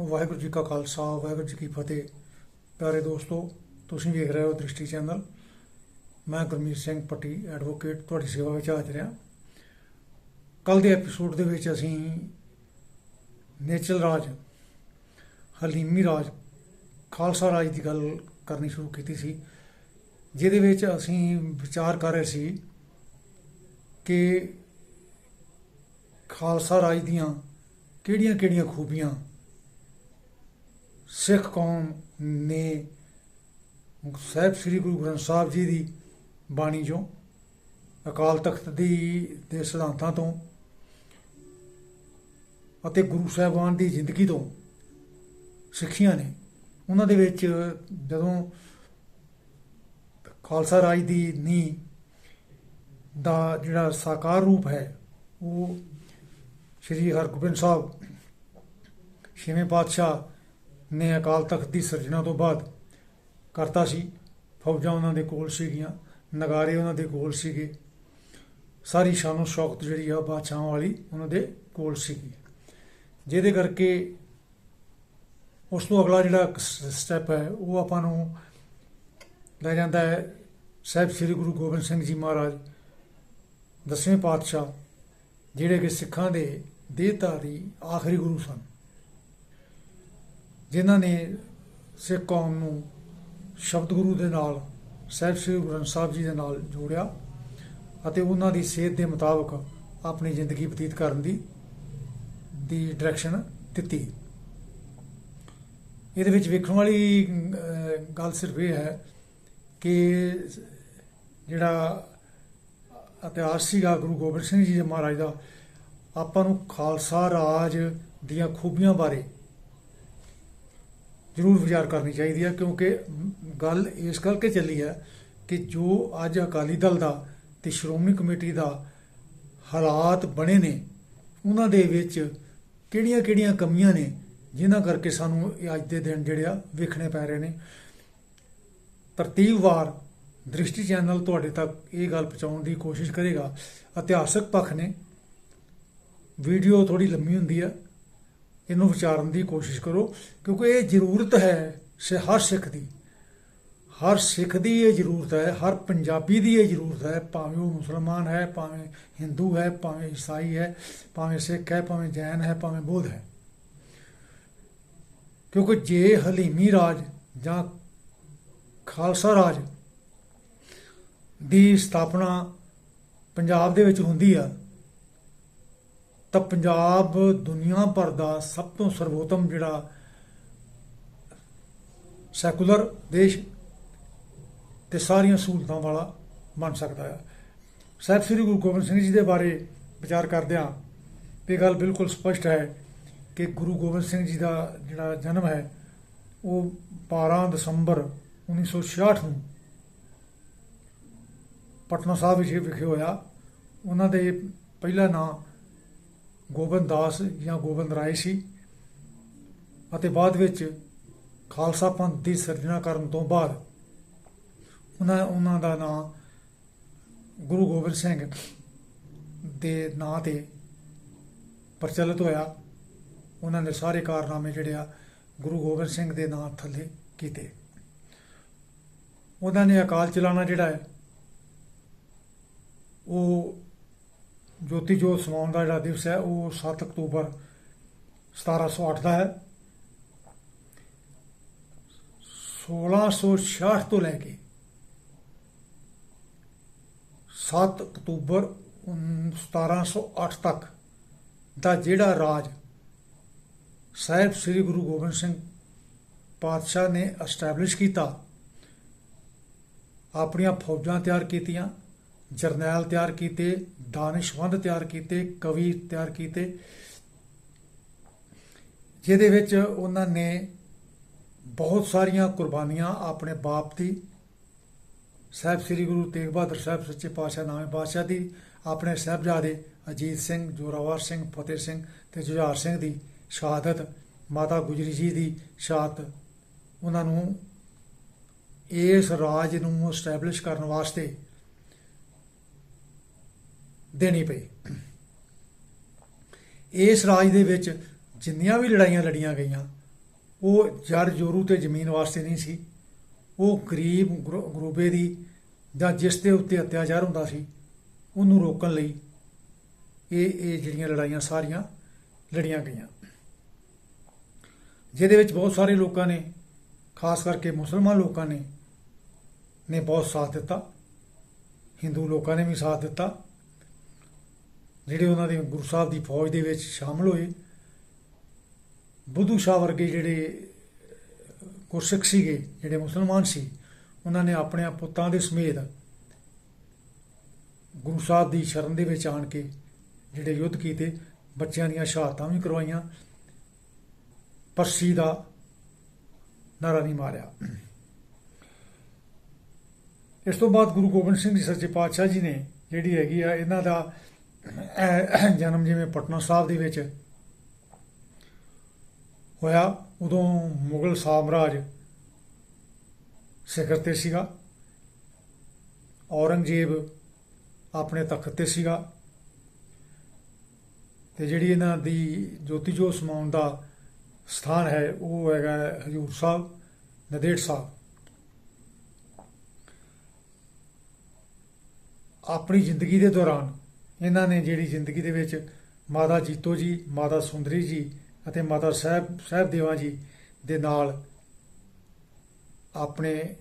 ਵਾਹਿਗੁਰੂ ਜੀ ਕਾ ਖਾਲਸਾ, ਵਾਹਿਗੁਰੂ ਜੀ ਕੀ ਫਤਿਹ। ਪਿਆਰੇ ਦੋਸਤੋ, ਤੁਸੀਂ ਵੇਖ ਰਹੇ ਹੋ ਦ੍ਰਿਸ਼ਟੀ ਚੈਨਲ। ਮੈਂ ਗੁਰਮੀਤ ਸਿੰਘ ਪੱਟੀ ਐਡਵੋਕੇਟ ਤੁਹਾਡੀ ਸੇਵਾ ਵਿੱਚ ਹਾਜ਼ਰ ਹਾਂ। ਕੱਲ ਦੇ ਐਪੀਸੋਡ ਦੇ ਵਿੱਚ ਅਸੀਂ ਨੇਚਲ ਰਾਜ, ਹਲੀਮੀ ਰਾਜ, ਖਾਲਸਾ ਰਾਜ ਦੀ ਗੱਲ ਕਰਨੀ ਸ਼ੁਰੂ ਕੀਤੀ ਸੀ, ਜਿਹਦੇ ਵਿੱਚ ਅਸੀਂ ਵਿਚਾਰ ਕਰ ਰਹੇ ਸੀ ਕਿ ਖਾਲਸਾ ਰਾਜ ਦੀਆਂ ਕਿਹੜੀਆਂ-ਕਿਹੜੀਆਂ ਖੂਬੀਆਂ ਸਿੱਖ ਕੌਮ ਨੇ ਸਾਹਿਬ ਸ੍ਰੀ ਗੁਰੂ ਗ੍ਰੰਥ ਸਾਹਿਬ ਜੀ ਦੀ ਬਾਣੀ ਚੋਂ ਅਕਾਲ ਤਖਤ ਦੀ, ਦੇ ਸਿਧਾਂਤਾਂ ਤੋਂ ਅਤੇ ਗੁਰੂ ਸਾਹਿਬਾਨ ਦੀ ਜ਼ਿੰਦਗੀ ਤੋਂ ਸਿੱਖੀਆਂ ਨੇ। ਉਹਨਾਂ ਦੇ ਵਿੱਚ ਜਦੋਂ ਖਾਲਸਾ ਰਾਜ ਦੀ ਨੀਂਹ ਦਾ ਜਿਹੜਾ ਸਾਕਾਰ ਰੂਪ ਹੈ, ਉਹ ਸ੍ਰੀ ਹਰਗੋਬਿੰਦ ਸਾਹਿਬ ਛੇਵੇਂ ਪਾਤਸ਼ਾਹ ਨੇ ਅਕਾਲ ਤਖਤ ਦੀ ਸਿਰਜਣਾ ਤੋਂ ਬਾਅਦ ਕਰਤਾ ਸੀ। ਫੌਜਾਂ ਉਹਨਾਂ ਦੇ ਕੋਲ ਸੀਗੀਆਂ, ਨਗਾਰੇ ਉਹਨਾਂ ਦੇ ਕੋਲ ਸੀਗੇ। ਸਾਰੀ ਸ਼ਾਨੋ ਸ਼ੌਕਤ ਜਿਹੜੀ ਆ, ਬਾਦਸ਼ਾਹਾਂ ਵਾਲੀ ਉਹਨਾਂ ਦੇ ਕੋਲ ਸੀਗੀ। ਜਿਹਦੇ ਕਰਕੇ ਉਸ ਤੋਂ ਅਗਲਾ ਜਿਹੜਾ ਸਟੈਪ ਹੈ, ਉਹ ਆਪਾਂ ਨੂੰ ਲੈ ਜਾਂਦਾ ਹੈ ਸਾਹਿਬ ਸ੍ਰੀ ਗੁਰੂ ਗੋਬਿੰਦ ਸਿੰਘ ਜੀ ਮਹਾਰਾਜ, ਦਸਵੇਂ ਪਾਤਸ਼ਾਹ, ਜਿਹੜੇ ਕਿ ਸਿੱਖਾਂ ਦੇ ਦੇਹਧਾਰੀ ਆਖਰੀ ਗੁਰੂ ਸਨ। ਜਿਨ੍ਹਾਂ ਨੇ ਸਿੱਖ ਕੌਮ ਨੂੰ ਸ਼ਬਦ ਗੁਰੂ ਦੇ ਨਾਲ, ਸਾਹਿਬ ਸ੍ਰੀ ਗੁਰੂ ਗ੍ਰੰਥ ਸਾਹਿਬ ਜੀ ਦੇ ਨਾਲ ਜੋੜਿਆ ਅਤੇ ਉਹਨਾਂ ਦੀ ਸੇਧ ਦੇ ਮੁਤਾਬਕ ਆਪਣੀ ਜ਼ਿੰਦਗੀ ਬਤੀਤ ਕਰਨ ਦੀ ਦੀ ਡਾਇਰੈਕਸ਼ਨ ਦਿੱਤੀ। ਇਹਦੇ ਵਿੱਚ ਵੇਖਣ ਵਾਲੀ ਗੱਲ ਸਿਰਫ ਇਹ ਹੈ ਕਿ ਜਿਹੜਾ ਇਤਿਹਾਸ ਸੀਗਾ ਗੁਰੂ ਗੋਬਿੰਦ ਸਿੰਘ ਜੀ ਮਹਾਰਾਜ ਦਾ, ਆਪਾਂ ਨੂੰ ਖਾਲਸਾ ਰਾਜ ਦੀਆਂ ਖੂਬੀਆਂ ਬਾਰੇ ਜ਼ਰੂਰ ਵਿਚਾਰ ਕਰਨੀ ਚਾਹੀਦੀ ਹੈ ਕਿਉਂਕਿ ਗੱਲ ਇਸ ਕਰਕੇ ਚੱਲੀ ਹੈ ਕਿ ਜੋ ਅੱਜ ਅਕਾਲੀ ਦਲ ਦਾ ਤੇ ਸ਼੍ਰੋਮਣੀ ਕਮੇਟੀ ਦਾ ਹਾਲਾਤ ਬਣੇ ਨੇ, ਉਹਨਾਂ ਦੇ ਵਿੱਚ ਕਿਹੜੀਆਂ-ਕਿਹੜੀਆਂ ਕਮੀਆਂ ਨੇ ਜਿਨ੍ਹਾਂ ਕਰਕੇ ਸਾਨੂੰ ਇਹ ਅੱਜ ਦੇ ਦਿਨ ਜਿਹੜੇ ਆ ਵੇਖਣੇ ਪੈ ਰਹੇ ਨੇ। ਤਰਤੀਬਵਾਰ ਦ੍ਰਿਸ਼ਟੀ ਚੈਨਲ ਤੁਹਾਡੇ ਤੱਕ ਇਹ ਗੱਲ ਪਹੁੰਚਾਉਣ ਦੀ ਕੋਸ਼ਿਸ਼ ਕਰੇਗਾ। ਇਤਿਹਾਸਕ ਪੱਖ ਨੇ, ਵੀਡੀਓ ਥੋੜੀ ਲੰਮੀ ਹੁੰਦੀ ਹੈ ਇਹਨੂੰ ਵਿਚਾਰਨ ਦੀ ਕੋਸ਼ਿਸ਼ ਕਰੋ, ਕਿਉਂਕਿ ਇਹ ਜ਼ਰੂਰਤ ਹੈ ਸੇ, ਹਰ ਸਿੱਖ ਦੀ। ਹਰ ਸਿੱਖ ਦੀ ਇਹ ਜ਼ਰੂਰਤ ਹੈ, ਹਰ ਪੰਜਾਬੀ ਦੀ ਇਹ ਜ਼ਰੂਰਤ ਹੈ, ਭਾਵੇਂ ਉਹ ਮੁਸਲਮਾਨ ਹੈ, ਭਾਵੇਂ ਹਿੰਦੂ ਹੈ, ਭਾਵੇਂ ਈਸਾਈ ਹੈ, ਭਾਵੇਂ ਸਿੱਖ ਹੈ, ਭਾਵੇਂ ਜੈਨ ਹੈ, ਭਾਵੇਂ ਬੋਧ ਹੈ। ਕਿਉਂਕਿ ਜੇ ਹਲੀਮੀ ਰਾਜ ਜਾਂ ਖਾਲਸਾ ਰਾਜ ਦੀ ਸਥਾਪਨਾ ਪੰਜਾਬ ਦੇ ਵਿੱਚ ਹੁੰਦੀ ਆ ਤਾਂ ਪੰਜਾਬ ਦੁਨੀਆ ਭਰ ਦਾ ਸਭ ਤੋਂ ਸਰਵੋਤਮ ਜਿਹੜਾ ਸੈਕੂਲਰ ਦੇਸ਼ ਤੇ ਸਾਰੀਆਂ ਸਹੂਲਤਾਂ ਵਾਲਾ ਬਣ ਸਕਦਾ ਹੈ। ਸਾਹਿਬ ਸ੍ਰੀ ਗੁਰੂ ਗੋਬਿੰਦ ਸਿੰਘ ਜੀ ਦੇ ਬਾਰੇ ਵਿਚਾਰ ਕਰਦਿਆਂ ਇਹ ਗੱਲ ਬਿਲਕੁਲ ਸਪਸ਼ਟ ਹੈ ਕਿ ਗੁਰੂ ਗੋਬਿੰਦ ਸਿੰਘ ਜੀ ਦਾ ਜਿਹੜਾ ਜਨਮ ਹੈ, ਉਹ 12 ਦਸੰਬਰ 1966 ਨੂੰ ਪਟਨਾ ਸਾਹਿਬ ਵਿਖੇ ਵਿਖੇ ਹੋਇਆ। ਉਹਨਾਂ ਦੇ ਪਹਿਲਾ ਨਾਮ ਗੋਬਿੰਦ ਦਾਸ ਜਾਂ ਗੋਬਿੰਦ ਰਾਏ ਸੀ। ਅਤੇ ਬਾਅਦ ਵਿੱਚ ਖਾਲਸਾ ਪੰਥ ਦੀ ਸਿਰਜਣਾ ਕਰਨ ਤੋਂ ਬਾਅਦ ਉਹਨਾਂ ਉਹਨਾਂ ਦਾ ਨਾਮ ਗੁਰੂ ਗੋਬਿੰਦ ਸਿੰਘ ਦੇ ਨਾਂ ਤੇ ਪ੍ਰਚਲਿਤ ਹੋਇਆ। ਉਹਨਾਂ ਨੇ ਸਾਰੇ ਕਾਰਨਾਮੇ ਜਿਹੜੇ ਆ ਗੁਰੂ ਗੋਬਿੰਦ ਸਿੰਘ ਦੇ ਨਾਂ ਥੱਲੇ ਕੀਤੇ। ਉਹਨਾਂ ਨੇ ਅਕਾਲ ਚਲਾਣਾ ਜਿਹੜਾ ਹੈ, ਉਹ ਜੋਤੀ ਜੋਤ ਸਮਾਉਣ ਦਾ ਜਿਹੜਾ ਦਿਵਸ ਹੈ, ਉਹ 7 ਅਕਤੂਬਰ 1708 ਦਾ ਹੈ। 1666 ਤੋਂ ਲੈ ਕੇ 7 ਅਕਤੂਬਰ 1708 ਤੱਕ ਦਾ ਜਿਹੜਾ ਰਾਜ ਸਾਹਿਬ ਸ੍ਰੀ ਗੁਰੂ ਗੋਬਿੰਦ ਸਿੰਘ ਪਾਤਸ਼ਾਹ ਨੇ ਐਸਟੈਬਲਿਸ਼ ਕੀਤਾ, ਆਪਣੀਆਂ ਫੌਜਾਂ ਤਿਆਰ ਕੀਤੀਆਂ ਜਰਨੈਲ ਤਿਆਰ ਕੀਤੇ ਦਾਨਿਸ਼ਵੰਦ ਤਿਆਰ ਕੀਤੇ, ਕਵੀ ਤਿਆਰ ਕੀਤੇ। ਜਿਹਦੇ ਵਿੱਚ ਉਹਨਾਂ ਨੇ ਬਹੁਤ ਸਾਰੀਆਂ ਕੁਰਬਾਨੀਆਂ ਆਪਣੇ ਬਾਪ ਦੀ, ਸਾਹਿਬ ਸ੍ਰੀ ਗੁਰੂ ਤੇਗ ਬਹਾਦਰ ਸਾਹਿਬ ਸੱਚੇ ਪਾਤਸ਼ਾਹ ਨਾਮੇ ਪਾਤਸ਼ਾਹ ਦੀ, ਆਪਣੇ ਸਾਹਿਬਜ਼ਾਦੇ ਅਜੀਤ ਸਿੰਘ, ਜੋਰਾਵਰ ਸਿੰਘ, ਫਤਿਹ ਸਿੰਘ ਤੇ ਜੁਝਾਰ ਸਿੰਘ ਦੀ ਸ਼ਹਾਦਤ, ਮਾਤਾ ਗੁਜਰੀ ਜੀ ਦੀ ਸ਼ਹਾਦਤ। ਉਹਨਾਂ ਨੂੰ ਇਸ ਰਾਜ ਨੂੰ ਐਸਟੈਬਲਿਸ਼ ਕਰਨ ਵਾਸਤੇ ਦੇਣੀ ਪਈ। ਇਸ ਰਾਜ ਦੇ ਵਿੱਚ ਜਿੰਨੀਆਂ ਵੀ ਲੜਾਈਆਂ ਲੜੀਆਂ ਗਈਆਂ, ਉਹ ਜਰ ਜੋਰੂ ਤੇ ਜ਼ਮੀਨ ਵਾਸਤੇ ਨਹੀਂ ਸੀ। ਉਹ ਗਰੀਬ ਗਰੋ- ਗਰੂਬੇ ਦੀ ਜਾਂ ਜਿਸ ਦੇ ਉੱਤੇ ਅਤਿਆਚਾਰ ਹੁੰਦਾ ਸੀ, ਉਹਨੂੰ ਰੋਕਣ ਲਈ ਇਹ ਇਹ ਜਿਹੜੀਆਂ ਲੜਾਈਆਂ ਸਾਰੀਆਂ ਲੜੀਆਂ ਗਈਆਂ। ਜਿਹਦੇ ਵਿੱਚ ਬਹੁਤ ਸਾਰੇ ਲੋਕਾਂ ਨੇ, ਖਾਸ ਕਰਕੇ ਮੁਸਲਮਾਨ ਲੋਕਾਂ ਨੇ ਨੇ ਬਹੁਤ ਸਾਥ ਦਿੱਤਾ। ਹਿੰਦੂ ਲੋਕਾਂ ਨੇ ਵੀ ਸਾਥ ਦਿੱਤਾ। ਜਿਹੜੇ ਉਹਨਾਂ ਦੇ ਗੁਰੂ ਸਾਹਿਬ ਦੀ ਫੌਜ ਦੇ ਵਿੱਚ ਸ਼ਾਮਲ ਹੋਏ, ਬੁੱਧੂ ਸ਼ਾਹ ਵਰਗੇ ਜਿਹੜੇ ਗੁਰਸਿੱਖ ਸੀਗੇ, ਜਿਹੜੇ ਮੁਸਲਮਾਨ ਸੀ, ਉਹਨਾਂ ਨੇ ਆਪਣੇ ਪੁੱਤਾਂ ਦੇ ਸਮੇਤ ਗੁਰੂ ਸਾਹਿਬ ਦੀ ਸ਼ਰਨ ਦੇ ਵਿੱਚ ਆਣ ਕੇ ਜਿਹੜੇ ਯੁੱਧ ਕੀਤੇ, ਬੱਚਿਆਂ ਦੀਆਂ ਸ਼ਹਾਦਤਾਂ ਵੀ ਕਰਵਾਈਆਂ, ਪਰਸੀ ਦਾ ਨਾਰਾ ਨਹੀਂ ਮਾਰਿਆ। ਇਸ ਤੋਂ ਬਾਅਦ ਗੁਰੂ ਗੋਬਿੰਦ ਸਿੰਘ ਜੀ, ਸੱਚੇ ਪਾਤਸ਼ਾਹ ਜੀ ਨੇ ਜਿਹੜੀ ਹੈਗੀ ਆ, ਇਹਨਾਂ ਦਾ ਜਨਮ ਜਿਵੇਂ ਪਟਨਾ ਸਾਹਿਬ ਦੇ ਵਿੱਚ ਹੋਇਆ, ਉਦੋਂ ਮੁਗਲ ਸਾਮਰਾਜ ਸਿਖਰ ਤੇ ਸੀਗਾ। ਔਰੰਗਜ਼ੇਬ ਆਪਣੇ ਤਖਤ ਤੇ ਸੀਗਾ। ਤੇ ਜਿਹੜੀ ਇਹਨਾਂ ਦੀ ਜੋਤੀ ਜੋਤ ਸਮਾਉਣ ਦਾ ਸਥਾਨ ਹੈ, ਉਹ ਹੈਗਾ ਹਜੂਰ ਸਾਹਿਬ, ਨਦੇੜ ਸਾਹਿਬ। ਆਪਣੀ ਜ਼ਿੰਦਗੀ ਦੇ ਦੌਰਾਨ ਇਹਨਾਂ ਨੇ ਜਿਹੜੀ ਜ਼ਿੰਦਗੀ ਦੇ ਵਿੱਚ ਮਾਤਾ ਜੀਤੋ ਜੀ, ਮਾਤਾ ਸੁੰਦਰੀ ਜੀ ਅਤੇ ਮਾਤਾ ਸਾਹਿਬ ਸਾਹਿਬ ਦੇਵਾ ਜੀ ਦੇ ਨਾਲ ਆਪਣੇ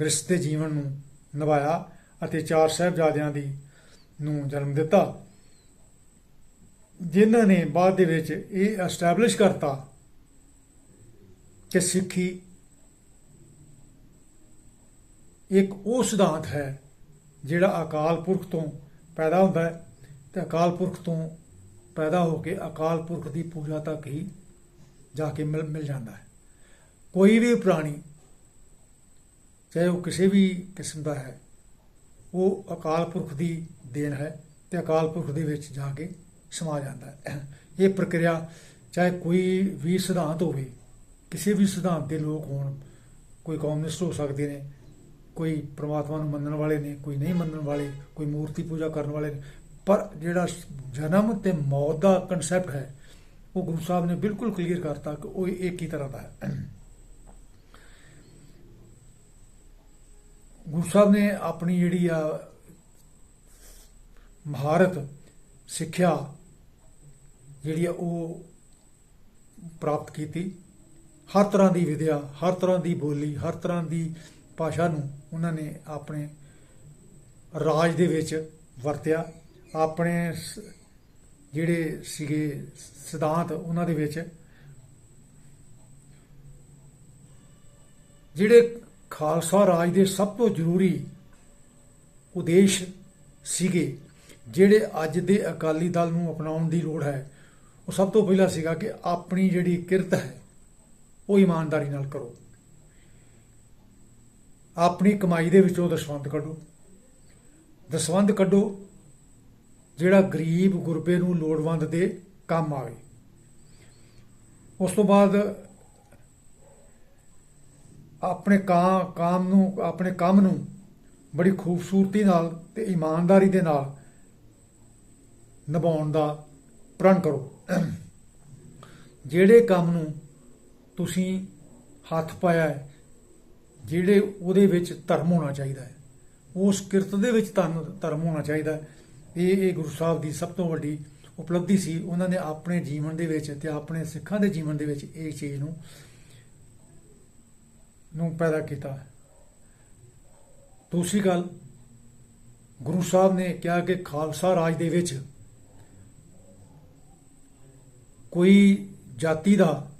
ਗ੍ਰਸਤ ਦੇ ਜੀਵਨ ਨੂੰ ਨਿਭਾਇਆ ਅਤੇ ਚਾਰ ਸਾਹਿਬਜ਼ਾਦਿਆਂ ਦੀ ਨੂੰ ਜਨਮ ਦਿੱਤਾ। ਜਿਨ੍ਹਾਂ ਨੇ ਬਾਅਦ ਦੇ ਵਿੱਚ ਇਹ ਐਸਟੈਬਲਿਸ਼ ਕਰਤਾ ਕਿ ਸਿੱਖੀ ਇੱਕ ਉਹ ਸਿਧਾਂਤ ਹੈ ਜਿਹੜਾ ਅਕਾਲ ਪੁਰਖ ਤੋਂ ਪੈਦਾ ਹੁੰਦਾ ਹੈ, ਤੇ ਅਕਾਲ ਪੁਰਖ ਤੋਂ ਪੈਦਾ ਹੋ ਕੇ ਅਕਾਲ ਪੁਰਖ ਦੀ ਪੂਜਾ ਤੱਕ ਹੀ ਜਾ ਕੇ ਮਿਲ ਮਿਲ ਜਾਂਦਾ ਹੈ। ਕੋਈ ਵੀ ਪ੍ਰਾਣੀ, ਚਾਹੇ ਉਹ ਕਿਸੇ ਵੀ ਕਿਸਮ ਦਾ ਹੈ, ਉਹ ਅਕਾਲ ਪੁਰਖ ਦੀ ਦੇਣ ਹੈ ਤੇ ਅਕਾਲ ਪੁਰਖ ਦੇ ਵਿੱਚ ਜਾ ਕੇ ਸਮਾ ਜਾਂਦਾ ਹੈ। ਇਹ ਪ੍ਰਕਿਰਿਆ ਚਾਹੇ ਕੋਈ ਵੀ ਸਿਧਾਂਤ ਹੋਵੇ, ਕਿਸੇ ਵੀ ਸਿਧਾਂਤ ਦੇ ਲੋਕ ਹੋਣ, ਕੋਈ ਕਮਿਊਨਿਸਟ ਹੋ ਸਕਦੇ ਨੇ ਕੋਈ ਪ੍ਰਮਾਤਮਾ ਨੂੰ ਮੰਨਣ ਵਾਲੇ ਨੇ, ਕੋਈ ਨਹੀਂ ਮੰਨਣ ਵਾਲੇ, ਕੋਈ ਮੂਰਤੀ ਪੂਜਾ ਕਰਨ ਵਾਲੇ ਨੇ। ਪਰ ਜਿਹੜਾ ਜਨਮ ਤੇ ਮੌਤ ਦਾ ਕਨਸੈਪਟ ਹੈ, ਉਹ ਗੁਰੂ ਸਾਹਿਬ ਨੇ ਬਿਲਕੁਲ ਕਲੀਅਰ ਕਰਤਾ ਕਿ ਉਹ ਇੱਕ ਹੀ ਤਰ੍ਹਾਂ ਦਾ ਹੈ। ਗੁਰੂ ਸਾਹਿਬ ਨੇ ਆਪਣੀ ਜਿਹੜੀ ਆ ਮਹਾਰਤ, ਸਿੱਖਿਆ ਜਿਹੜੀ ਆ ਉਹ ਪ੍ਰਾਪਤ ਕੀਤੀ। ਹਰ ਤਰ੍ਹਾਂ ਦੀ ਵਿਦਿਆ, ਹਰ ਤਰ੍ਹਾਂ ਦੀ ਬੋਲੀ, ਹਰ ਤਰ੍ਹਾਂ ਦੀ ਭਾਸ਼ਾ ਨੂੰ ਉਹਨਾਂ ਨੇ ਆਪਣੇ ਰਾਜ ਦੇ ਵਿੱਚ ਵਰਤਿਆ। ਆਪਣੇ ਜਿਹੜੇ ਸੀਗੇ ਸਿਧਾਂਤ ਉਹਨਾਂ ਦੇ ਵਿੱਚ ਜਿਹੜੇ ਖਾਲਸਾ ਰਾਜ ਦੇ ਸਭ ਤੋਂ ਜ਼ਰੂਰੀ ਉਦੇਸ਼ ਸੀਗੇ, ਜਿਹੜੇ ਅੱਜ ਦੇ ਅਕਾਲੀ ਦਲ ਨੂੰ ਅਪਣਾਉਣ ਦੀ ਲੋੜ ਹੈ, ਉਹ ਸਭ ਤੋਂ ਪਹਿਲਾਂ ਸੀਗਾ ਕਿ ਆਪਣੀ ਜਿਹੜੀ ਕਿਰਤ ਹੈ, ਉਹ ਇਮਾਨਦਾਰੀ ਨਾਲ ਕਰੋ। ਆਪਣੀ ਕਮਾਈ ਦੇ ਵਿੱਚੋਂ ਦਸਵੰਧ ਕੱਢੋ। ਦਸਵੰਧ ਕੱਢੋ ਜਿਹੜਾ ਗਰੀਬ ਗੁਰਬੇ ਨੂੰ ਲੋੜਵੰਦ ਦੇ ਕੰਮ ਆਵੇ। ਉਸ ਤੋਂ ਬਾਅਦ ਆਪਣੇ ਕਾਂ, ਕਾਮ ਨੂੰ, ਆਪਣੇ ਕੰਮ ਨੂੰ ਬੜੀ ਖੂਬਸੂਰਤੀ ਨਾਲ ਤੇ ਇਮਾਨਦਾਰੀ ਦੇ ਨਾਲ ਨਿਭਾਉਣ ਦਾ ਪ੍ਰਣ ਕਰੋ। ਜਿਹੜੇ ਕੰਮ ਨੂੰ ਤੁਸੀਂ ਹੱਥ ਪਾਇਆ ਹੈ ਜਿਹੜੇ ਉਹਦੇ ਵਿੱਚ ਧਰਮ ਹੋਣਾ ਚਾਹੀਦਾ ਹੈ। ਉਸ ਕਿਰਤ ਦੇ ਵਿੱਚ ਧਰਮ ਧਰਮ ਹੋਣਾ ਚਾਹੀਦਾ ਹੈ। ਇਹ ਇਹ ਗੁਰੂ ਸਾਹਿਬ ਦੀ ਸਭ ਤੋਂ ਵੱਡੀ ਉਪਲਬਧੀ ਸੀ। ਉਹਨਾਂ ਨੇ ਆਪਣੇ ਜੀਵਨ ਦੇ ਵਿੱਚ ਤੇ ਆਪਣੇ ਸਿੱਖਾਂ ਦੇ ਜੀਵਨ ਦੇ ਵਿੱਚ ਇਹ ਚੀਜ਼ ਨੂੰ ਨੂੰ ਪੈਦਾ ਕੀਤਾ। ਦੂਸਰੀ ਗੱਲ, ਗੁਰੂ ਸਾਹਿਬ ਨੇ ਕਿਹਾ ਕਿ ਖਾਲਸਾ ਰਾਜ ਦੇ ਵਿੱਚ ਕੋਈ ਜਾਤੀ ਦਾ,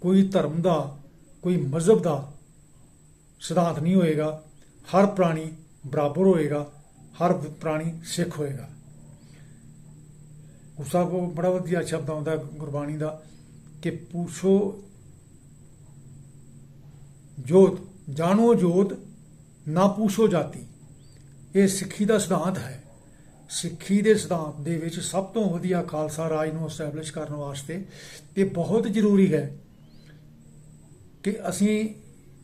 ਕੋਈ ਧਰਮ ਦਾ, ਕੋਈ ਮਜ਼ਹਬ ਦਾ ਸਿਧਾਂਤ ਨਹੀਂ ਹੋਏਗਾ। ਹਰ ਪ੍ਰਾਣੀ ਬਰਾਬਰ ਹੋਏਗਾ। ਹਰ ਪ੍ਰਾਣੀ ਸਿੱਖ ਹੋਏਗਾ। ਉਸ ਸਾਹਿਬ ਕੋਲ ਬੜਾ ਵਧੀਆ ਸ਼ਬਦ ਆਉਂਦਾ ਗੁਰਬਾਣੀ ਦਾ ਕਿ ਪੂਛੋ ਜੋਤ, ਜਾਣੋ ਜੋਤ, ਨਾ ਪੂਛੋ ਜਾਤੀ। ਇਹ ਸਿੱਖੀ ਦਾ ਸਿਧਾਂਤ ਹੈ। ਸਿੱਖੀ ਦੇ ਸਿਧਾਂਤ ਦੇ ਵਿੱਚ ਸਭ ਤੋਂ ਵਧੀਆ ਖਾਲਸਾ ਰਾਜ ਨੂੰ ਐਸਟੈਬਲਿਸ਼ ਕਰਨ ਵਾਸਤੇ ਇਹ ਬਹੁਤ ਜ਼ਰੂਰੀ ਹੈ ਕਿ ਅਸੀਂ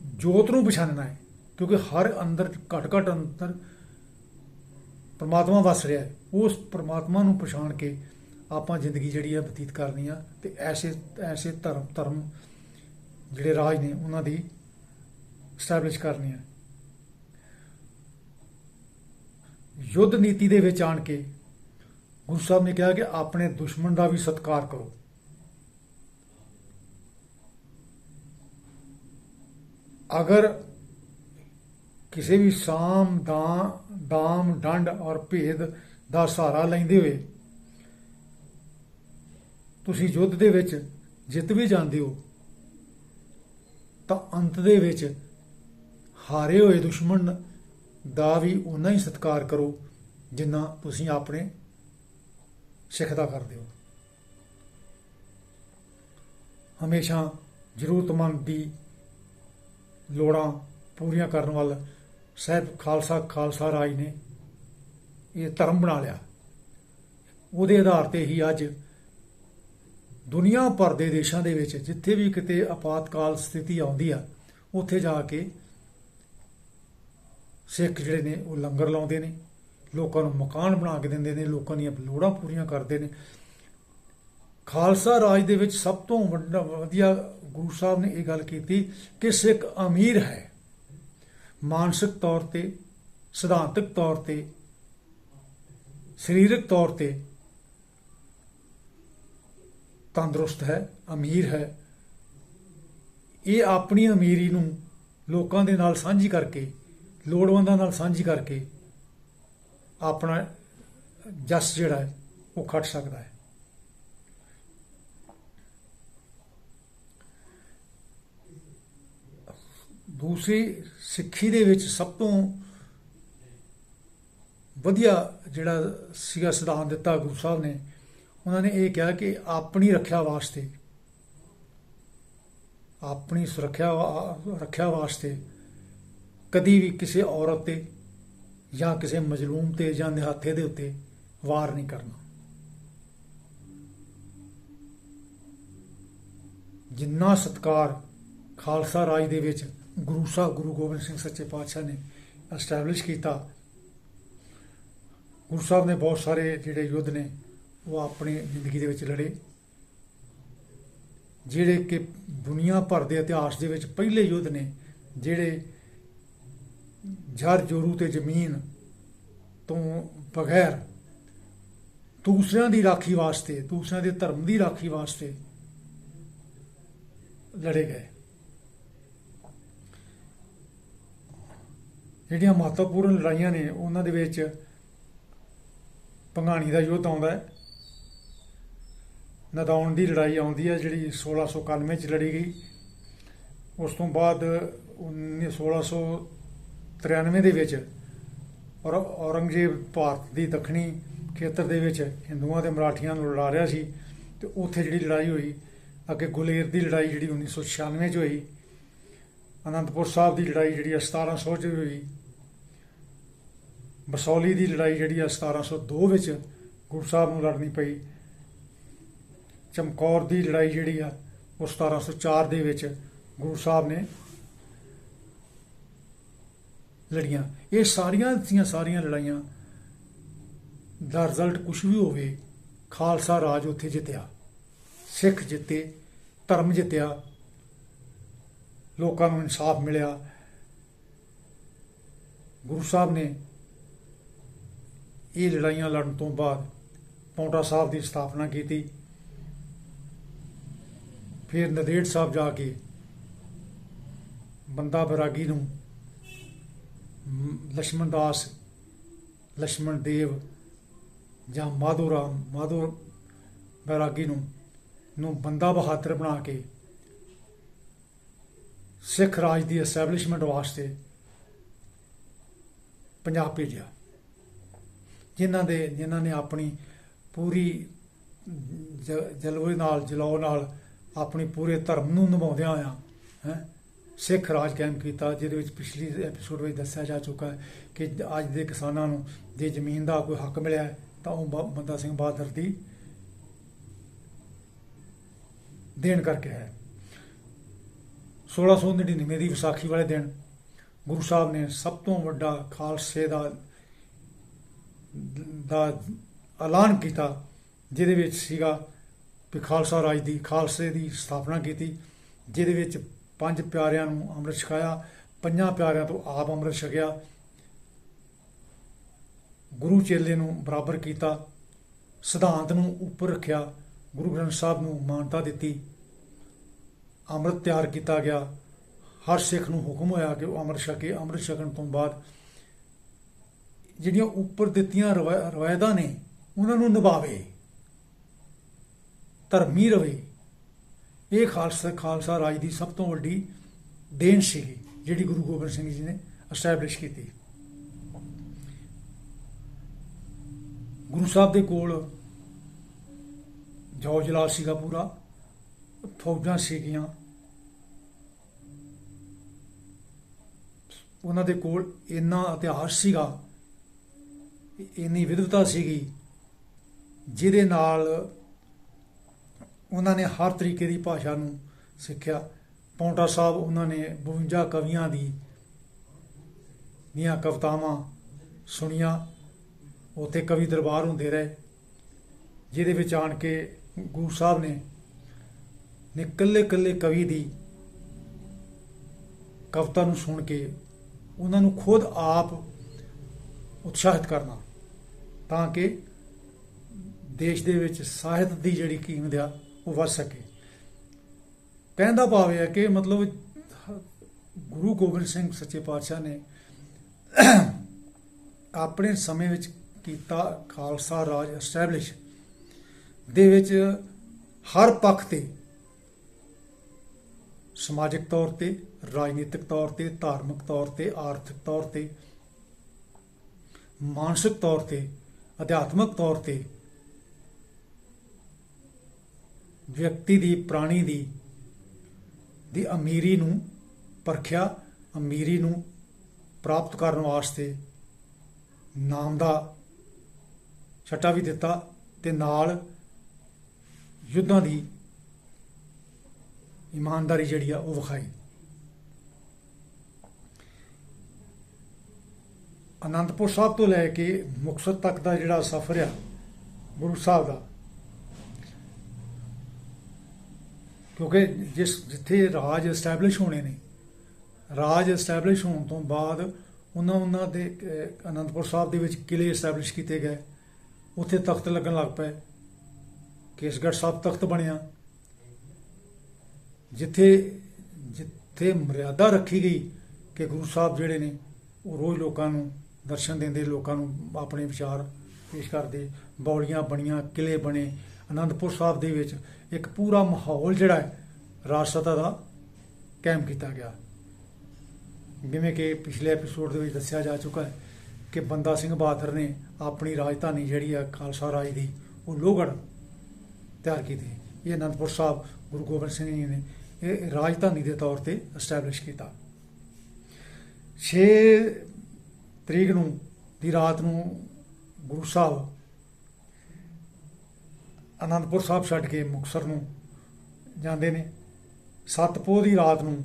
ਜੋਤ ਨੂੰ ਪਛਾਣਨਾ ਹੈ, ਕਿਉਂਕਿ ਹਰ ਅੰਦਰ, ਘਟ ਘਟ ਅੰਦਰ ਪਰਮਾਤਮਾ ਵਸ ਰਿਹਾ ਹੈ, ਉਸ ਪਰਮਾਤਮਾ ਨੂੰ ਪਛਾਣ ਕੇ ਆਪਾਂ ਜ਼ਿੰਦਗੀ ਜਿਹੜੀ ਹੈ ਬਤੀਤ ਕਰਨੀ ਆ, ਤੇ ਐਸੇ ਐਸੇ ਧਰਮ ਧਰਮ ਜਿਹੜੇ ਰਾਜ ਨੇ ਉਹਨਾਂ ਦੀ ਸਟੈਬਲਿਸ਼ ਕਰਨੀ ਹੈ ਯੁੱਧ ਨੀਤੀ ਦੇ ਵਿੱਚ ਆਣ ਕੇ ਗੁਰੂ ਸਾਹਿਬ ਨੇ ਕਿਹਾ ਕਿ ਆਪਣੇ ਦੁਸ਼ਮਣ ਦਾ ਵੀ ਸਤਿਕਾਰ ਕਰੋ। ਅਗਰ ਕਿਸੇ ਵੀ ਸਾਮ, ਦਾ, ਦਾਮ, ਡੰਡ ਔਰ ਭੇਦ ਦਾ ਸਹਾਰਾ ਲੈਂਦੇ ਹੋਏ ਤੁਸੀਂ ਯੁੱਧ ਦੇ ਵਿੱਚ ਜਿੱਤ ਵੀ ਜਾਂਦੇ ਹੋ, ਤਾਂ ਅੰਤ ਦੇ ਵਿੱਚ ਹਾਰੇ ਹੋਏ ਦੁਸ਼ਮਣ ਦਾ ਵੀ ਉਨਾ ਹੀ ਸਤਿਕਾਰ ਕਰੋ ਜਿੰਨਾ ਤੁਸੀਂ ਆਪਣੇ ਸਿੱਖ ਦਾ ਕਰਦੇ ਹੋ। ਹਮੇਸ਼ਾ ਜ਼ਰੂਰਤਮੰਦ ਦੀ ਲੋੜਾਂ ਪੂਰੀਆਂ ਕਰਨ ਵੱਲ ਸਹਿਬ ਖਾਲਸਾ ਖਾਲਸਾ ਰਾਜ ਨੇ ਇਹ ਧਰਮ ਬਣਾ ਲਿਆ। ਉਹਦੇ ਆਧਾਰ ਤੇ ਹੀ ਅੱਜ ਦੁਨੀਆ ਭਰ ਦੇ ਦੇਸ਼ਾਂ ਦੇ ਵਿੱਚ ਜਿੱਥੇ ਵੀ ਕਿਤੇ ਆਪਾਤਕਾਲ ਸਥਿਤੀ ਆਉਂਦੀ ਆ, ਉੱਥੇ ਜਾ ਕੇ ਸਿੱਖ ਜਿਹੜੇ ਨੇ ਉਹ ਲੰਗਰ ਲਾਉਂਦੇ ਨੇ, ਲੋਕਾਂ ਨੂੰ ਮਕਾਨ ਬਣਾ ਕੇ ਦਿੰਦੇ ਨੇ, ਲੋਕਾਂ ਦੀਆਂ ਲੋੜਾਂ ਪੂਰੀਆਂ ਕਰਦੇ ਨੇ। ਖਾਲਸਾ ਰਾਜ ਦੇ ਵਿੱਚ ਸਭ ਤੋਂ ਵੱਡਾ ਵਧੀਆ ਗੁਰੂ ਸਾਹਿਬ ਨੇ ਇਹ ਗੱਲ ਕੀਤੀ ਕਿ ਸਿੱਖ ਅਮੀਰ ਹੈ। ਮਾਨਸਿਕ ਤੌਰ ਤੇ, ਸਿਧਾਂਤਕ ਤੌਰ ਤੇ, ਸਰੀਰਕ ਤੌਰ ਤੇ ਤੰਦਰੁਸਤ ਹੈ, ਅਮੀਰ ਹੈ। ਇਹ ਆਪਣੀ ਅਮੀਰੀ ਨੂੰ ਲੋਕਾਂ ਦੇ ਨਾਲ ਸਾਂਝੀ ਕਰਕੇ, ਲੋੜਵੰਦਾਂ ਨਾਲ ਸਾਂਝੀ ਕਰਕੇ ਆਪਣਾ ਜਸ ਜਿਹੜਾ ਹੈ, ਉਹ ਖੱਟ ਸਕਦਾ ਹੈ। ਦੂਸਰੀ ਸਿੱਖੀ ਦੇ ਵਿੱਚ ਸਭ ਤੋਂ ਵਧੀਆ ਜਿਹੜਾ ਸੀਗਾ ਸਿਧਾਂਤ ਦਿੱਤਾ ਗੁਰੂ ਸਾਹਿਬ ਨੇ, ਉਹਨਾਂ ਨੇ ਇਹ ਕਿਹਾ ਕਿ ਆਪਣੀ ਰੱਖਿਆ ਵਾਸਤੇ, ਆਪਣੀ ਸੁਰੱਖਿਆ ਰੱਖਿਆ ਵਾਸਤੇ ਕਦੀ ਵੀ ਕਿਸੇ ਔਰਤ ਤੇ ਜਾਂ ਕਿਸੇ ਮਜਲੂਮ ਤੇ ਜਾਂ ਨਿਹੱਥੇ ਦੇ ਉੱਤੇ ਵਾਰ ਨਹੀਂ ਕਰਨਾ। ਜਿੰਨਾ ਸਤਕਾਰ ਖਾਲਸਾ ਰਾਜ ਦੇ ਵਿੱਚ ਗੁਰੂ ਸਾਹਿਬ, ਗੁਰੂ ਗੋਬਿੰਦ ਸਿੰਘ ਸੱਚੇ ਪਾਤਸ਼ਾਹ ਨੇ ਐਸਟੈਬਲਿਸ਼ ਕੀਤਾ। ਗੁਰੂ ਸਾਹਿਬ ਨੇ ਬਹੁਤ ਸਾਰੇ ਜਿਹੜੇ ਯੁੱਧ ਨੇ, ਉਹ ਆਪਣੀ ਜ਼ਿੰਦਗੀ ਦੇ ਵਿੱਚ ਲੜੇ। ਜਿਹੜੇ ਕਿ ਦੁਨੀਆ ਭਰ ਦੇ ਇਤਿਹਾਸ ਦੇ ਵਿੱਚ ਪਹਿਲੇ ਯੁੱਧ ਨੇ, ਜਿਹੜੇ ਜਰ ਜੋਰੂ ਤੇ ਜ਼ਮੀਨ ਤੋਂ ਬਗੈਰ ਦੂਸਰਿਆਂ ਦੀ ਰਾਖੀ ਵਾਸਤੇ, ਦੂਸਰਿਆਂ ਦੇ ਧਰਮ ਦੀ ਰਾਖੀ ਵਾਸਤੇ ਲੜੇ ਗਏ। ਜਿਹੜੀਆਂ ਮਹੱਤਵਪੂਰਨ ਲੜਾਈਆਂ ਨੇ, ਉਹਨਾਂ ਦੇ ਵਿੱਚ ਪੰਘਾਣੀ ਦਾ ਯੁੱਧ ਆਉਂਦਾ ਹੈ। ਨਦੌਣ ਦੀ ਲੜਾਈ ਆਉਂਦੀ ਹੈ, ਜਿਹੜੀ 1691 ਚ ਲੜੀ ਗਈ। ਉਸ ਤੋਂ ਬਾਅਦ 19 1693 ਦੇ ਵਿੱਚ ਔਰ ਔਰੰਗਜ਼ੇਬ ਭਾਰਤ ਦੀ ਦੱਖਣੀ ਖੇਤਰ ਦੇ ਵਿੱਚ ਹਿੰਦੂਆਂ ਤੇ ਮਰਾਠੀਆਂ ਨੂੰ ਲੜਾ ਰਿਹਾ ਸੀ ਤੇ ਉੱਥੇ ਜਿਹੜੀ ਲੜਾਈ ਹੋਈ, ਅੱਗੇ ਗੁਲੇਰ ਦੀ ਲੜਾਈ ਜਿਹੜੀ 1996 ਚ ਹੋਈ, ਅਨੰਦਪੁਰ ਸਾਹਿਬ ਦੀ ਲੜਾਈ ਜਿਹੜੀ ਹੈ 1700 ਚ ਹੋਈ ਬਸੌਲੀ ਦੀ ਲੜਾਈ ਜਿਹੜੀ ਆ 1702 ਵਿੱਚ ਗੁਰੂ ਸਾਹਿਬ ਨੂੰ ਲੜਨੀ ਪਈ। ਚਮਕੌਰ ਦੀ ਲੜਾਈ ਜਿਹੜੀ ਆ ਉਹ 1704 ਦੇ ਵਿੱਚ ਗੁਰੂ ਸਾਹਿਬ ਨੇ ਲੜੀਆਂ। ਇਹ ਸਾਰੀਆਂ ਦੀਆਂ ਸਾਰੀਆਂ ਲੜਾਈਆਂ ਦਾ ਰਿਜ਼ਲਟ ਕੁਝ ਵੀ ਹੋਵੇ, ਖਾਲਸਾ ਰਾਜ ਉੱਥੇ ਜਿੱਤਿਆ, ਸਿੱਖ ਜਿੱਤੇ, ਧਰਮ ਜਿੱਤਿਆ, ਲੋਕਾਂ ਨੂੰ ਇਨਸਾਫ ਮਿਲਿਆ। ਗੁਰੂ ਸਾਹਿਬ ਨੇ ਇਹ ਲੜਾਈਆਂ ਲੜਨ ਤੋਂ ਬਾਅਦ ਪੌਂਟਾ ਸਾਹਿਬ ਦੀ ਸਥਾਪਨਾ ਕੀਤੀ। ਫਿਰ ਨਦੇੜ ਸਾਹਿਬ ਜਾ ਕੇ ਬੰਦਾ ਬਰਾਗੀ ਨੂੰ ਲక్ష్మణ ਦਾਸ ਲక్ష్మణ ਦੇਵ ਜਾਂ ਮਾਧੋ ਰਾਮ ਮਾਧੋ ਬੈਰਾਗੀ ਨੂੰ ਨੂੰ ਬੰਦਾ ਬਹਾਦਰ ਬਣਾ ਕੇ ਸਿੱਖ ਰਾਜ ਦੀ ਐਸਟੈਬਲਿਸ਼ਮੈਂਟ ਵਾਸਤੇ ਪੰਜਾਬ ਭੇਜਿਆ। ਜਿਨ੍ਹਾਂ ਦੇ, ਜਿਨ੍ਹਾਂ ਨੇ ਆਪਣੀ ਪੂਰੀ ਜ- ਜਲਵੇ ਨਾਲ ਜਲਾਓ ਨਾਲ ਆਪਣੀ ਪੂਰੇ ਧਰਮ ਨੂੰ ਨਿਭਾਉਂਦਿਆਂ ਹੋਇਆਂ, ਹੈ, ਸਿੱਖ ਰਾਜ ਕਾਇਮ ਕੀਤਾ, ਜਿਹਦੇ ਵਿੱਚ ਪਿਛਲੀ ਐਪੀਸੋਡ ਵਿੱਚ ਦੱਸਿਆ ਜਾ ਚੁੱਕਾ ਹੈ ਕਿ ਅੱਜ ਦੇ ਕਿਸਾਨਾਂ ਨੂੰ ਜੇ ਜ਼ਮੀਨ ਦਾ ਕੋਈ ਹੱਕ ਮਿਲਿਆ ਤਾਂ ਉਹ ਬ- ਬੰਦਾ ਸਿੰਘ ਬਹਾਦਰ ਦੀ ਦੇਣ ਕਰਕੇ ਹੈ। 1699 ਦੀ ਵਿਸਾਖੀ ਵਾਲੇ ਦਿਨ ਗੁਰੂ ਸਾਹਿਬ ਨੇ ਸਭ ਤੋਂ ਵੱਡਾ ਖਾਲਸੇ ਦਾ ਦਾ ਐਲਾਨ ਕੀਤਾ, ਜਿਹਦੇ ਵਿੱਚ ਸੀਗਾ ਵੀ ਖਾਲਸਾ ਰਾਜ ਦੀ, ਖਾਲਸੇ ਦੀ ਸਥਾਪਨਾ ਕੀਤੀ, ਜਿਹਦੇ ਵਿੱਚ ਪੰਜ ਪਿਆਰਿਆਂ ਨੂੰ ਅੰਮ੍ਰਿਤ ਛਕਾਇਆ, ਪੰਜਾਂ ਪਿਆਰਿਆਂ ਤੋਂ ਆਪ ਅੰਮ੍ਰਿਤ ਛਕਿਆ, ਗੁਰੂ ਚੇਲੇ ਨੂੰ ਬਰਾਬਰ ਕੀਤਾ, ਸਿਧਾਂਤ ਨੂੰ ਉੱਪਰ ਰੱਖਿਆ, ਗੁਰੂ ਗ੍ਰੰਥ ਸਾਹਿਬ ਨੂੰ ਮਾਨਤਾ ਦਿੱਤੀ, ਅੰਮ੍ਰਿਤ ਤਿਆਰ ਕੀਤਾ ਗਿਆ, ਹਰ ਸਿੱਖ ਨੂੰ ਹੁਕਮ ਹੋਇਆ ਕਿ ਉਹ ਅੰਮ੍ਰਿਤ ਛਕੇ ਅੰਮ੍ਰਿਤ ਛਕਣ ਤੋਂ ਬਾਅਦ ਜਿਹੜੀਆਂ ਉੱਪਰ ਦਿੱਤੀਆਂ ਰਵਾ- ਰਵਾਇਤਾਂ ਨੇ, ਉਹਨਾਂ ਨੂੰ ਨਿਭਾਵੇ। ਧਰਮੀ ਰਵੇ। ਇਹ ਖਾਲਸਾ ਖਾਲਸਾ ਰਾਜ ਦੀ ਸਭ ਤੋਂ ਵੱਡੀ ਦੇਣ ਸੀਗੀ, ਜਿਹੜੀ ਗੁਰੂ ਗੋਬਿੰਦ ਸਿੰਘ ਜੀ ਨੇ ਐਸਟੈਬਲਿਸ਼ ਕੀਤੀ। ਗੁਰੂ ਸਾਹਿਬ ਦੇ ਕੋਲ ਜੌ ਜਲਾਲ ਸੀਗਾ ਪੂਰਾ। ਫੌਜਾਂ ਸੀਗੀਆਂ। ਉਹਨਾਂ ਦੇ ਕੋਲ ਇੰਨਾ ਇਤਿਹਾਸ ਸੀਗਾ ਇੰਨੀ ਵਿਦਵਤਾ ਸੀਗੀ, ਜਿਹਦੇ ਨਾਲ ਉਹਨਾਂ ਨੇ ਹਰ ਤਰੀਕੇ ਦੀ ਭਾਸ਼ਾ ਨੂੰ ਸਿੱਖਿਆ। ਪੌਂਟਾ ਸਾਹਿਬ ਉਹਨਾਂ ਨੇ 52 ਕਵੀਆਂ ਦੀ ਦੀਆਂ ਕਵਿਤਾਵਾਂ ਸੁਣੀਆਂ। ਉੱਥੇ ਕਵੀ ਦਰਬਾਰ ਹੁੰਦੇ ਰਹੇ, ਜਿਹਦੇ ਵਿੱਚ ਆਣ ਕੇ ਗੁਰੂ ਸਾਹਿਬ ਨੇ ਨੇ ਇਕੱਲੇ ਇਕੱਲੇ ਕਵੀ ਦੀ ਕਵਿਤਾ ਨੂੰ ਸੁਣ ਕੇ ਉਹਨਾਂ ਨੂੰ ਖੁਦ ਆਪ ਉਤਸ਼ਾਹਿਤ ਕਰਨਾ। ਤਾਂ ਕਿ ਦੇਸ਼ ਦੇ ਵਿੱਚ ਸਾਹਿਤ ਦੀ ਜਿਹੜੀ ਕੀਮਤ ਆ, ਉਹ ਵੱਧ ਸਕੇ। ਕਹਿਣ ਦਾ ਭਾਵ ਇਹ ਹੈ ਕਿ ਮਤਲਬ ਗੁਰੂ ਗੋਬਿੰਦ ਸਿੰਘ ਸੱਚੇ ਪਾਤਸ਼ਾਹ ਨੇ ਆਪਣੇ ਸਮੇਂ ਵਿੱਚ ਕੀਤਾ ਖਾਲਸਾ ਰਾਜ ਐਸਟੈਬਲਿਸ਼ ਦੇ ਵਿੱਚ ਹਰ ਪੱਖ ਤੇ ਸਮਾਜਿਕ ਤੌਰ ਤੇ, ਰਾਜਨੀਤਿਕ ਤੌਰ ਤੇ, ਧਾਰਮਿਕ ਤੌਰ ਤੇ, ਆਰਥਿਕ ਤੌਰ ਤੇ, ਮਾਨਸਿਕ ਤੌਰ ਤੇ ਅਧਿਆਤਮਿਕ ਤੌਰ ਤੇ ਵਿਅਕਤੀ ਦੀ, ਪ੍ਰਾਣੀ ਦੀ ਦੀ ਅਮੀਰੀ ਨੂੰ ਪਰਖਿਆ, ਅਮੀਰੀ ਨੂੰ ਪ੍ਰਾਪਤ ਕਰਨ ਵਾਸਤੇ ਨਾਮ ਦਾ ਛੱਟਾ ਵੀ ਦਿੱਤਾ ਤੇ ਨਾਲ ਯੁੱਧਾਂ ਦੀ ਇਮਾਨਦਾਰੀ ਜਿਹੜੀ ਆ ਉਹ ਵਿਖਾਈ। ਅਨੰਦਪੁਰ ਸਾਹਿਬ ਤੋਂ ਲੈ ਕੇ ਮੁਕਤਸਰ ਤੱਕ ਦਾ ਜਿਹੜਾ ਸਫ਼ਰ ਆ, ਗੁਰੂ ਸਾਹਿਬ ਦਾ। ਕਿਉਂਕਿ ਜਿਸ ਜਿੱਥੇ ਰਾਜ ਐਸਟੈਬਲਿਸ਼ ਹੋਣੇ ਨੇ, ਰਾਜ ਐਸਟੈਬਲਿਸ਼ ਹੋਣ ਤੋਂ ਬਾਅਦ ਉਹਨਾਂ ਉਹਨਾਂ ਦੇ ਅਨੰਦਪੁਰ ਸਾਹਿਬ ਦੇ ਵਿੱਚ ਕਿਲੇ ਐਸਟੈਬਲਿਸ਼ ਕੀਤੇ ਗਏ। ਉੱਥੇ ਤਖਤ ਲੱਗਣ ਲੱਗ ਪਏ। ਕੇਸਗੜ੍ਹ ਸਾਹਿਬ ਤਖਤ ਬਣਿਆ। ਜਿੱਥੇ ਜਿੱਥੇ ਮਰਿਆਦਾ ਰੱਖੀ ਗਈ ਕਿ ਗੁਰੂ ਸਾਹਿਬ ਜਿਹੜੇ ਨੇ, ਉਹ ਰੋਜ਼ ਲੋਕਾਂ ਨੂੰ ਦਰਸ਼ਨ ਦਿੰਦੇ, ਲੋਕਾਂ ਨੂੰ ਆਪਣੇ ਵਿਚਾਰ ਪੇਸ਼ ਕਰਦੇ, ਬੌਲੀਆਂ ਬਣੀਆਂ ਕਿਲੇ ਬਣੇ, ਅਨੰਦਪੁਰ ਸਾਹਿਬ ਦੇ ਵਿੱਚ ਇੱਕ ਪੂਰਾ ਮਾਹੌਲ ਜਿਹੜਾ ਹੈ ਰਾਜਸਤਾ ਦਾ ਕਾਇਮ ਕੀਤਾ ਗਿਆ। ਜਿਵੇਂ ਕਿ ਪਿਛਲੇ ਐਪੀਸੋਡ ਦੇ ਵਿੱਚ ਦੱਸਿਆ ਜਾ ਚੁੱਕਾ ਹੈ ਕਿ ਬੰਦਾ ਸਿੰਘ ਬਹਾਦਰ ਨੇ ਆਪਣੀ ਰਾਜਧਾਨੀ ਜਿਹੜੀ ਹੈ, ਖਾਲਸਾ ਰਾਜ ਦੀ, ਉਹ ਲੋਹਗੜ ਤਿਆਰ ਕੀਤੀ ਇਹ ਅਨੰਦਪੁਰ ਸਾਹਿਬ ਗੁਰੂ ਗੋਬਿੰਦ ਸਿੰਘ ਜੀ ਨੇ ਇਹ ਰਾਜਧਾਨੀ ਦੇ ਤੌਰ ਤੇ ਐਸਟੈਬਲਿਸ਼ ਕੀਤਾ। 6 ਤਰੀਕ ਨੂੰ, ਦੀ ਰਾਤ ਨੂੰ ਗੁਰੂ ਸਾਹਿਬ ਅਨੰਦਪੁਰ ਸਾਹਿਬ ਛੱਡ ਕੇ ਮੁਕਤਸਰ ਨੂੰ ਜਾਂਦੇ ਨੇ। ਸੱਤ ਪੋਹ ਦੀ ਰਾਤ ਨੂੰ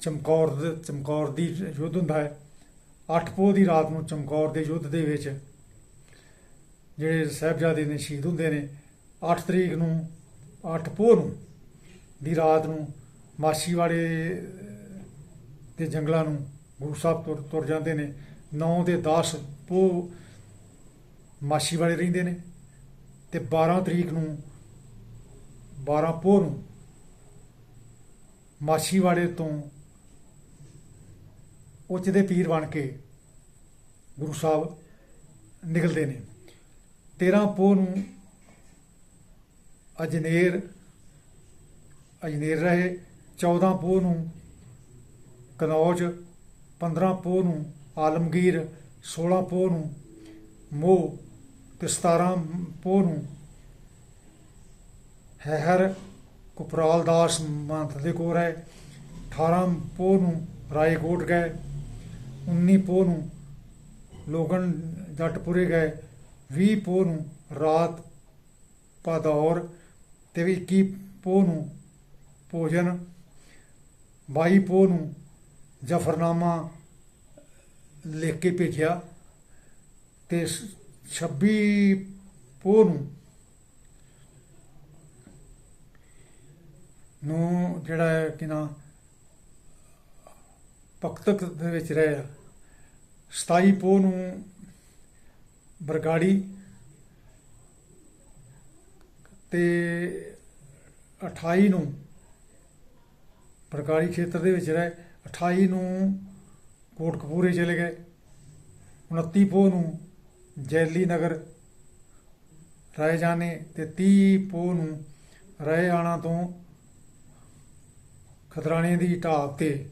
ਚਮਕੌਰ ਚਮਕੌਰ ਦੀ ਯੁੱਧ ਹੁੰਦਾ ਹੈ। ਅੱਠ ਪੋਹ ਦੀ ਰਾਤ ਨੂੰ ਚਮਕੌਰ ਦੇ ਯੁੱਧ ਦੇ ਵਿੱਚ ਜਿਹੜੇ ਸਾਹਿਬਜ਼ਾਦੇ ਨੇ ਸ਼ਹੀਦ ਹੁੰਦੇ ਨੇ 8 ਤਰੀਕ ਨੂੰ 8 ਪੋਹ ਨੂੰ ਦੀ ਰਾਤ ਨੂੰ ਮਾਛੀਵਾੜੇ ਦੇ ਜੰਗਲਾਂ ਨੂੰ ਗੁਰੂ ਸਾਹਿਬ ਤੁਰ ਤੁਰ ਜਾਂਦੇ ਨੇ। 9 ਦੇ 10 ਪੋਹ ਵਾਲੇ ਰਹਿੰਦੇ ਨੇ ਤੇ 12 ਤਰੀਕ ਨੂੰ 12 ਪੋਹ ਨੂੰ ਮਾਸੀ ਵਾਲੇ ਤੋਂ ਉੱਚ ਦੇ ਪੀਰ ਬਣ ਕੇ ਗੁਰੂ ਸਾਹਿਬ ਨਿਕਲਦੇ ਨੇ। 13 ਪੋਹ ਨੂੰ ਅਜਨੇਰ ਅਜਨੇਰ ਰਹੇ। 14 ਪੋਹ ਨੂੰ ਕਨੌਜ 15 ਪੋਹ ਨੂੰ ਆਲਮਗੀਰ 16 ਪੋਹ ਨੂੰ, ਮੋਹ ਤੇ 17 ਪੋਹ ਨੂੰ ਹੈਹਰ ਕੁਪਰਾਲ ਦਾਸ ਮੰਤ ਦੇ ਕੋਲ ਹੈ। 18 ਪੋਹ ਨੂੰ ਰਾਏਕੋਟ ਗਏ। 19 ਪੋਹ ਨੂੰ ਲੋਗਨ ਜੱਟਪੁਰੇ ਗਏ। 20 ਪੋਹ ਨੂੰ ਰਾਤ ਪਾਦੌਰ ਤੇ 21 ਪੋਹ ਨੂੰ ਭੋਜਨ। 22 ਪੋਹ ਨੂੰ ਜਫਰਨਾਮਾ ਲਿਖ ਕੇ ਭੇਜਿਆ ਤੇ 26 ਪੋਹ ਨੂੰ ਨੂੰ ਜਿਹੜਾ ਹੈ ਕਿ ਨਾ ਭਗਤਕ ਦੇ ਵਿੱਚ ਰਹੇ ਆ 27 ਪੋਹ ਨੂੰ ਬਰਗਾੜੀ ਤੇ 28 ਨੂੰ ਬਰਗਾੜੀ ਖੇਤਰ ਦੇ ਵਿੱਚ ਰਹੇ 28 ਨੂੰ ਕੋਟਕਪੂਰੇ ਚਲੇ ਗਏ। 29 ਪੋਹ ਨੂੰ ਜੈਲੀ ਨਗਰ ਰਾਏ ਜਾਣੇ ਤੇ 30 ਪੋਹ ਨੂੰ ਰਾਏ ਆਣਾ ਤੋਂ ਖਦਰਾਣੇ ਦੀ ਢਾਬ ਤੇ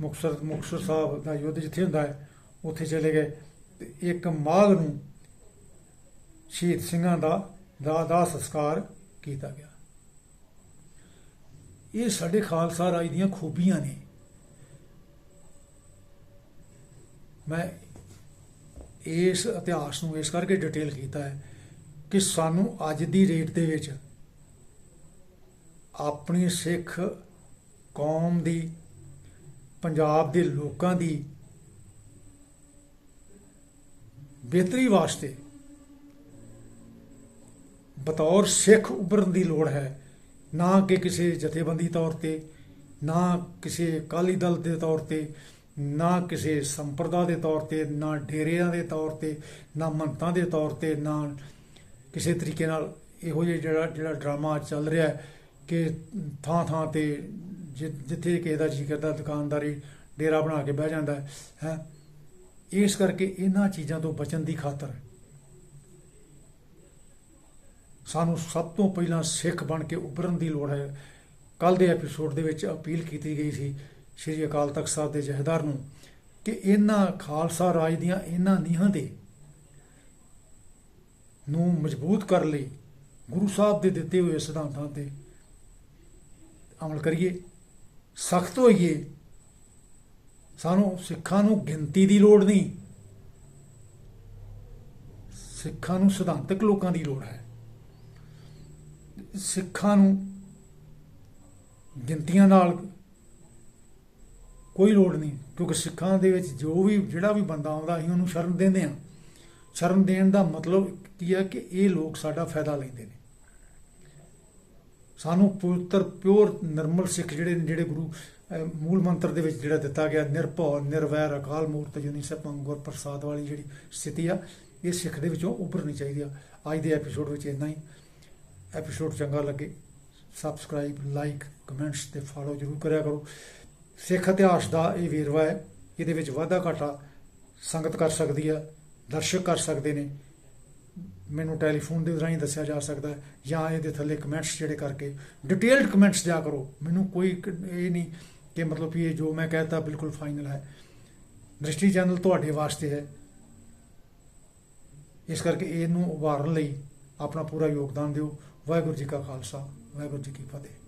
ਮੁਕਤਸਰ ਮੁਕਤਸਰ ਸਾਹਿਬ ਦਾ ਯੁੱਧ ਜਿੱਥੇ ਹੁੰਦਾ ਹੈ, ਉੱਥੇ ਚਲੇ ਗਏ ਤੇ ਇੱਕ ਮਾਘ ਨੂੰ ਸ਼ਹੀਦ ਸਿੰਘਾਂ ਦਾ ਦਾ ਦਾ ਸੰਸਕਾਰ ਕੀਤਾ ਗਿਆ। ਇਹ ਸਾਡੇ ਖਾਲਸਾ ਰਾਜ ਦੀਆਂ ਖੂਬੀਆਂ ਨੇ। ਮੈਂ ਇਸ ਇਤਿਹਾਸ ਨੂੰ ਇਸ ਕਰਕੇ ਡਿਟੇਲ ਕੀਤਾ ਹੈ ਕਿ ਸਾਨੂੰ ਅੱਜ ਦੀ ਰੇਟ ਦੇ ਵਿੱਚ ਆਪਣੀ ਸਿੱਖ ਕੌਮ ਦੀ, ਪੰਜਾਬ ਦੇ ਲੋਕਾਂ ਦੀ ਬਿਹਤਰੀ ਵਾਸਤੇ ਬਤੌਰ ਸਿੱਖ ਉਭਰਨ ਦੀ ਲੋੜ ਹੈ, ਨਾ ਕਿ ਕਿਸੇ ਜਥੇਬੰਦੀ ਤੌਰ ਤੇ, ਨਾ ਕਿਸੇ ਅਕਾਲੀ ਦਲ ਦੇ ਤੌਰ ਤੇ ਨਾ ਕਿਸੇ ਸੰਪਰਦਾ ਦੇ ਤੌਰ ਤੇ, ਨਾ ਡੇਰਿਆਂ ਦੇ ਤੌਰ ਤੇ, ਨਾ ਮੰਤਾਂ ਦੇ ਤੌਰ ਤੇ, ਨਾ ਕਿਸੇ ਤਰੀਕੇ ਨਾਲ ਇਹੋ ਜਿਹਾ ਜਿਹੜਾ ਜਿਹੜਾ ਡਰਾਮਾ ਚੱਲ ਰਿਹਾ ਹੈ ਕਿ ਥਾਂ ਥਾਂ ਤੇ ਜਿ- ਜਿੱਥੇ ਕਿਸੇ ਦਾ ਜੀ ਕਰਦਾ, ਦੁਕਾਨਦਾਰੀ ਡੇਰਾ ਬਣਾ ਕੇ ਬਹਿ ਜਾਂਦਾ ਹੈ, ਹੈਂ। ਇਸ ਕਰਕੇ ਇਹਨਾਂ ਚੀਜ਼ਾਂ ਤੋਂ ਬਚਣ ਦੀ ਖਾਤਰ ਸਾਨੂੰ ਸਭ ਤੋਂ ਪਹਿਲਾਂ ਸਿੱਖ ਬਣ ਕੇ ਉੱਭਰਨ ਦੀ ਲੋੜ ਹੈ ਕੱਲ ਦੇ ਐਪੀਸੋਡ ਦੇ ਵਿੱਚ ਅਪੀਲ ਕੀਤੀ ਗਈ ਸੀ ਸ਼੍ਰੀ ਅਕਾਲ ਤਖਤ ਸਾਹਿਬ ਦੇ ਜਹੇਦਾਰ ਨੂੰ ਕਿ ਇਹਨਾਂ ਖਾਲਸਾ ਰਾਜ ਦੀਆਂ ਇਹਨਾਂ ਨੀਹਾਂ ਦੇ ਨੂੰ ਮਜ਼ਬੂਤ ਕਰਨ ਲਈ ਗੁਰੂ ਸਾਹਿਬ ਦੇ ਦਿੱਤੇ ਹੋਏ ਸਿਧਾਂਤਾਂ ਤੇ ਅਮਲ ਕਰੀਏ, ਸਖਤ ਹੋਈਏ। ਸਾਨੂੰ ਸਿੱਖਾਂ ਨੂੰ ਗਿਣਤੀ ਦੀ ਲੋੜ ਨਹੀਂ। ਸਿੱਖਾਂ ਨੂੰ ਸਿਧਾਂਤਕ ਲੋਕਾਂ ਦੀ ਲੋੜ ਹੈ। ਸਿੱਖਾਂ ਨੂੰ ਗਿਣਤੀਆਂ ਨਾਲ ਕੋਈ ਲੋੜ ਨਹੀਂ, ਕਿਉਂਕਿ ਸਿੱਖਾਂ ਦੇ ਵਿੱਚ ਜੋ ਵੀ, ਜਿਹੜਾ ਵੀ ਬੰਦਾ ਆਉਂਦਾ, ਅਸੀਂ ਉਹਨੂੰ ਸ਼ਰਨ ਦਿੰਦੇ ਹਾਂ। ਸ਼ਰਨ ਦੇਣ ਦਾ ਮਤਲਬ ਕੀ ਹੈ ਕਿ ਇਹ ਲੋਕ ਸਾਡਾ ਫਾਇਦਾ ਲੈਂਦੇ ਨੇ। ਸਾਨੂੰ ਪਵਿੱਤਰ, ਪਿਓਰ, ਨਿਰਮਲ ਸਿੱਖ ਜਿਹੜੇ ਨੇ, ਜਿਹੜੇ ਗੁਰੂ ਮੂਲ ਮੰਤਰ ਦੇ ਵਿੱਚ ਜਿਹੜਾ ਦਿੱਤਾ ਗਿਆ, ਨਿਰਭਉ, ਨਿਰਵੈਰ, ਅਕਾਲ ਮੂਰਤ ਜੁਨੀ ਸਪੰ ਗੁਰ ਪ੍ਰਸਾਦ ਵਾਲੀ ਜਿਹੜੀ ਸਥਿਤੀ ਆ, ਇਹ ਸਿੱਖ ਦੇ ਵਿੱਚੋਂ ਉੱਭਰਨੀ ਚਾਹੀਦੀ ਆ। ਅੱਜ ਦੇ ਐਪੀਸੋਡ ਵਿੱਚ ਇੰਨਾ ਹੀ। ਐਪੀਸੋਡ ਚੰਗਾ ਲੱਗੇ ਸਬਸਕ੍ਰਾਈਬ ਲਾਈਕ ਕਮੈਂਟਸ ਤੇ ਫਾਲੋ ਜਰੂਰ ਕਰਿਆ ਕਰੋ। ਸਿੱਖ ਇਤਿਹਾਸ ਦਾ ਇਹ ਵੇਰਵਾ ਹੈ, ਇਹਦੇ ਵਿੱਚ ਵਾਧਾ ਘਾਟਾ ਸੰਗਤ ਕਰ ਸਕਦੀ ਹੈ, ਦਰਸ਼ਕ ਕਰ ਸਕਦੇ ਨੇ। ਮੈਨੂੰ ਟੈਲੀਫੋਨ ਦੇ ਰਾਹੀਂ ਦੱਸਿਆ ਜਾ ਸਕਦਾ ਹੈ ਜਾਂ ਇਹਦੇ ਥੱਲੇ ਕਮੈਂਟਸ ਜਿਹੜੇ ਕਰਕੇ, ਡਿਟੇਲਡ ਕਮੈਂਟਸ ਦਿਆ ਕਰੋ। ਮੈਨੂੰ ਕੋਈ ਇਹ ਨਹੀਂ ਕਿ ਮਤਲਬ ਵੀ ਇਹ ਜੋ ਮੈਂ ਕਹਿਤਾ ਬਿਲਕੁਲ ਫਾਈਨਲ ਹੈ। ਦ੍ਰਿਸ਼ਟੀ ਚੈਨਲ ਤੁਹਾਡੇ ਵਾਸਤੇ ਹੈ। ਇਸ ਕਰਕੇ ਇਹਨੂੰ ਉਭਾਰਨ ਲਈ ਆਪਣਾ ਪੂਰਾ ਯੋਗਦਾਨ ਦਿਓ। ਵਾਹਿਗੁਰੂ ਜੀ ਕਾ ਖਾਲਸਾ, ਵਾਹਿਗੁਰੂ ਜੀ ਕੀ ਫਤਿਹ।